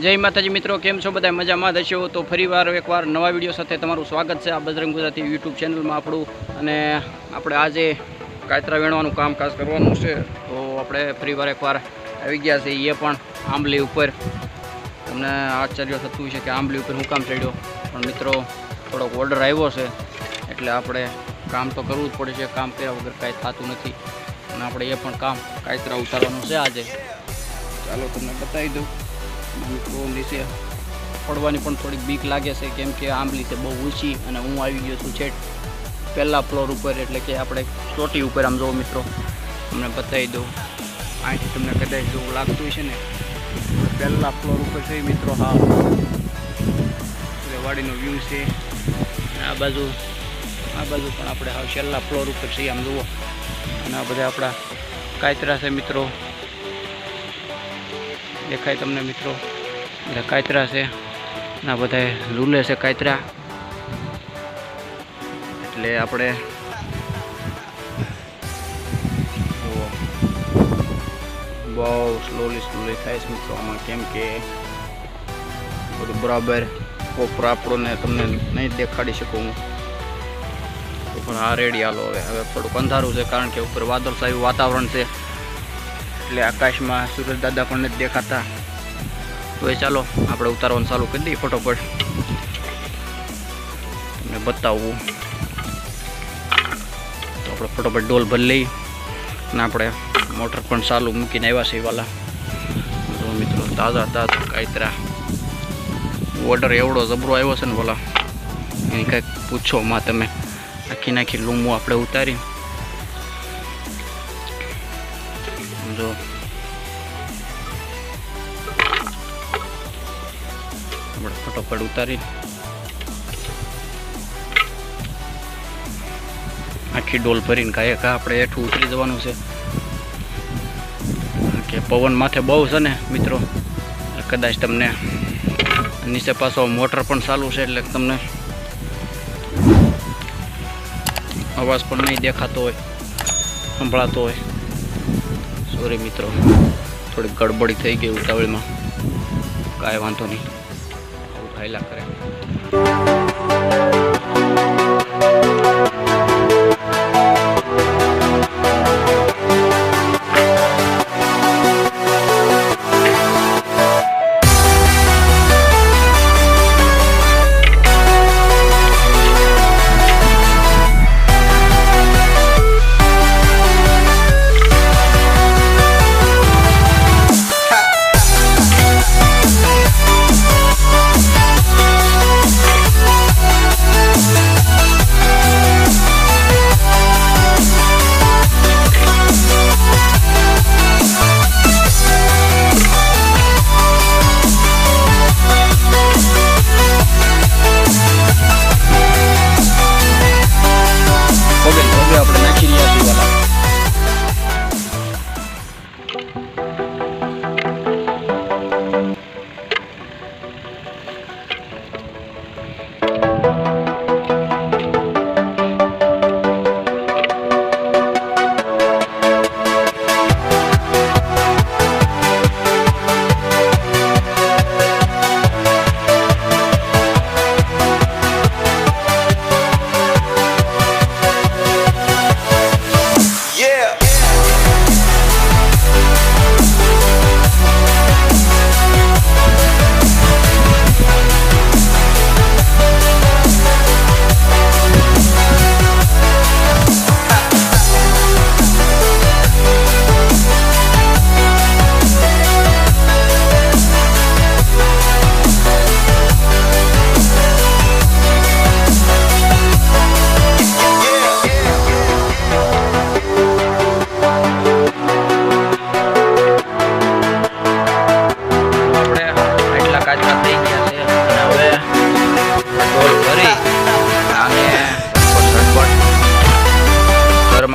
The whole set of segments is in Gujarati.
જય માતાજી મિત્રો, કેમ છો બધા મજામાં હશો? તો ફરીવાર એકવાર નવા વીડિયો સાથે તમારું સ્વાગત છે આ બજરંગ ગુજરાતી યુટ્યુબ ચેનલમાં આપણું. અને આપણે આજે કાતરા વેણવાનું કામકાજ કરવાનું છે. તો આપણે ફરીવાર એકવાર આવી ગયા છે, એ પણ આંબલી ઉપર. તમને આશ્ચર્ય થતું છે કે આંબલી ઉપર હું કામ ચડ્યો? પણ મિત્રો, થોડોક ઓર્ડર આવ્યો છે, એટલે આપણે કામ તો કરવું જ પડે છે. કામ કર્યા વગર કાંઈ થતું નથી. અને આપણે એ પણ કામ કાતરા ઉતારવાનું છે આજે. ચાલો તમને બતાવી દઉં. મિત્રો નીચે પડવાની પણ થોડીક બીક લાગે છે, કેમ કે આંબલી છે બહુ ઊંચી અને હું આવી ગયો છું છેટ પહેલા ફ્લોર ઉપર, એટલે કે આપણે ચોટી ઉપર આમ જોવો મિત્રો. તમને બતાવી દઉં. અહીંથી તમને કદાચ જેવું લાગતું છે ને. પહેલા ફ્લોર ઉપર છે મિત્રો, હા. વાડીનો વ્યૂ છે. આ બાજુ આ બાજુ પણ આપણે, હા, છેલ્લા ફ્લોર ઉપર છીએ આમ જુઓ. અને આ બધા આપણા કાયતરા છે મિત્રો. દેખાય તમને મિત્રો? બધા કાતરા છે. ના બધા લૂલે છે કાતરા એટલે આપણે બહુ સ્લોલી સ્લોલી થાય છે મિત્રો આમાં. કેમ કે બધું બરાબર કોપરો આપણોને તમને નહીં દેખાડી શકું હું. પણ આ રેડી હાલો હવે. હવે થોડુંક અંધારું છે કારણ કે ઉપર વાદળછાયું વાતાવરણ છે. એટલે આકાશમાં સૂરજ દાદા પણ નથી દેખાતા. તો એ ચાલો, આપણે ઉતારવાનું ચાલુ કરી દઈએ ફટોફટ. તમને બતાવવું તો આપણે ફટોફટ ડોલ ભરી લઈ અને આપણે મોટર પણ ચાલુ મૂકીને આવ્યા છે વાલા. તો મિત્રો, તાજા તાજા કાયતરા. ઓર્ડર એવડો જબરો આવ્યો છે ને બોલા એની કાંઈક પૂછો માં તમે. આખી નાખી લૂમો આપણે ઉતારી. જો આપણે ફટોફટ ઉતારી આખી ડોલ ભરીને કાંઈ કા આપણે હેઠું ઉતરી જવાનું છે કે પવન માથે બહુ છે ને મિત્રો કદાચ તમને નીચે પાછો મોટર પણ ચાલુ છે એટલે તમને અવાજ પણ નહીં દેખાતો હોય સંભળાતો હોય સોરી મિત્રો. થોડી ગડબડી થઈ ગઈ ઉતાવળમાં. કાંઈ વાંધો નહીં. આવું થયેલા કરે.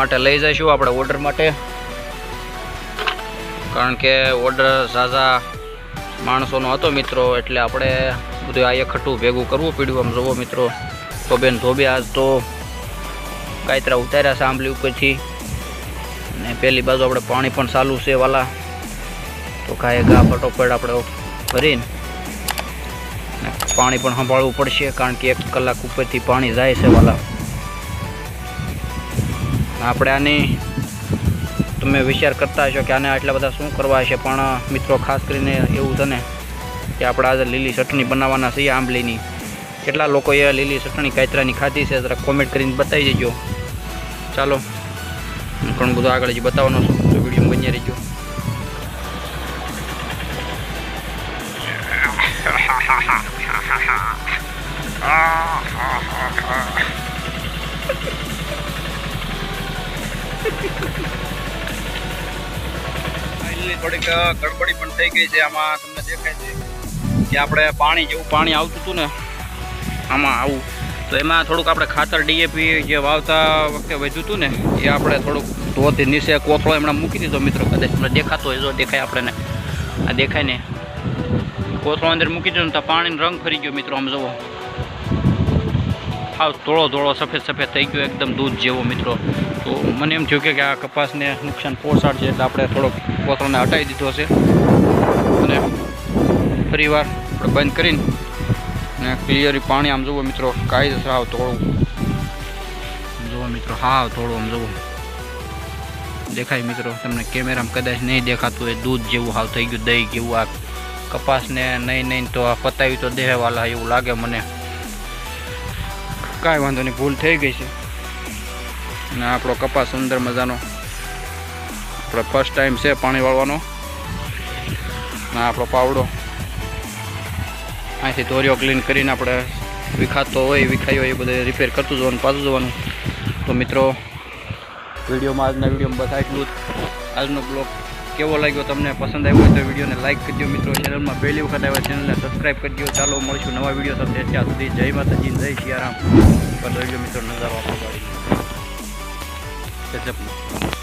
માટે લઈ જઈશું આપણે ઓર્ડર માટે. કારણ કે ઓર્ડર ઝાઝા માણસોનો હતો મિત્રો, એટલે આપણે બધું આ એકઠું ભેગું કરવું પડ્યું. આમ જોવો મિત્રો, તો બેન ધોબે આજ તો કાયતરા ઉતાર્યા સાંભળી ઉપરથી. અને પેલી બાજુ આપણે પાણી પણ ચાલુ છે વાલા. તો કાંઈ ગા ફટોફટ આપણે ભરીને પાણી પણ સંભાળવું પડશે, કારણ કે એક કલાક ઉપરથી પાણી જાય છે વાલા. આપણે આની તમે વિચાર કરતા હશો કે આને આટલા બધા શું કરવા છે પણ મિત્રો ખાસ કરીને એવું છે ને કે આપણે આજે લીલી ચટણી બનાવવાના છીએ આંબલીની કેટલા લોકોએ લીલી ચટણી કાતરાની ખાધી છે જરા કોમેન્ટ કરીને બતાવી દેજો ચાલો ઘણું બધું આગળ હજી બતાવવાનો છું તો વીડિયો બની રહેજો થોડીક ગડબડી પણ થઈ ગઈ છે. આમાં તમને દેખાય છે કે આપણે પાણી જેવું પાણી આવતું હતું ને, આમાં આવું. તો એમાં થોડુંક આપણે ખાતર ડીએપી જે વાવતા વખતે વધ્યું હતું ને, એ આપણે થોડુંક ધોતી નીચે કોથળો એમણે મૂકી દીધો. મિત્રો, કદાચ તમને દેખાતો હોય જો દેખાય આપણને. આ દેખાય ને. કોથળો અંદર મૂકી દીધો ને તો પાણીનો રંગ ફરી ગયો. મિત્રો, આમ જુઓ. હાવ ધોળો ધોળો સફેદ સફેદ થઈ ગયો. એકદમ દૂધ જેવો, મિત્રો. તો મને એમ થયું કે આ કપાસને નુકસાન પહોંચાડશે એટલે આપણે થોડોક કોથળોને હટાવી દીધો છે. અને ફરીવાર આપણે બંધ કરીને અને ક્લિયરી પાણી આમ જુઓ મિત્રો કાયદેસર આવ થોડું જુઓ મિત્રો હા થોડું આમ જુઓ. દેખાય મિત્રો, તમને કેમેરામાં કદાચ નહીં દેખાતું હોય, દૂધ જેવું હાવ થઈ ગયું, દહીં જેવું આ કપાસને નહીં નહીં તો આ પતાવી તો દેહવાલા એવું લાગે મને. કાંઈ વાંધો નહીં, ભૂલ થઈ ગઈ છે. અને આપણો કપાસ સુંદર મજાનો. આપણે ફર્સ્ટ ટાઈમ છે પાણી વાળવાનો. અને આપણો પાવડો. અહીંથી દોરીઓ ક્લીન કરીને આપણે વિખાતો હોય, વિખાયો હોય, એ બધે રિપેર કરતું જવાનું, પાછું જવાનું. તો મિત્રો, વિડીયોમાં આજના વિડીયોમાં બસ આટલું જ. આજનો બ્લોગ કેવો લાગ્યો તમને, પસંદ આવ્યો હોય તો વિડીયોને લાઇક કરજો મિત્રો ચેનલમાં પહેલી વખત આવ્યા ચેનલને સબસ્ક્રાઈબ કરજો. ચાલો, મળીશું નવા વીડિયો સાથે. ત્યાં સુધી જય માતાજી, જય સિયારામ. પર મિત્રો, નજારો આપણો dikkat yapın.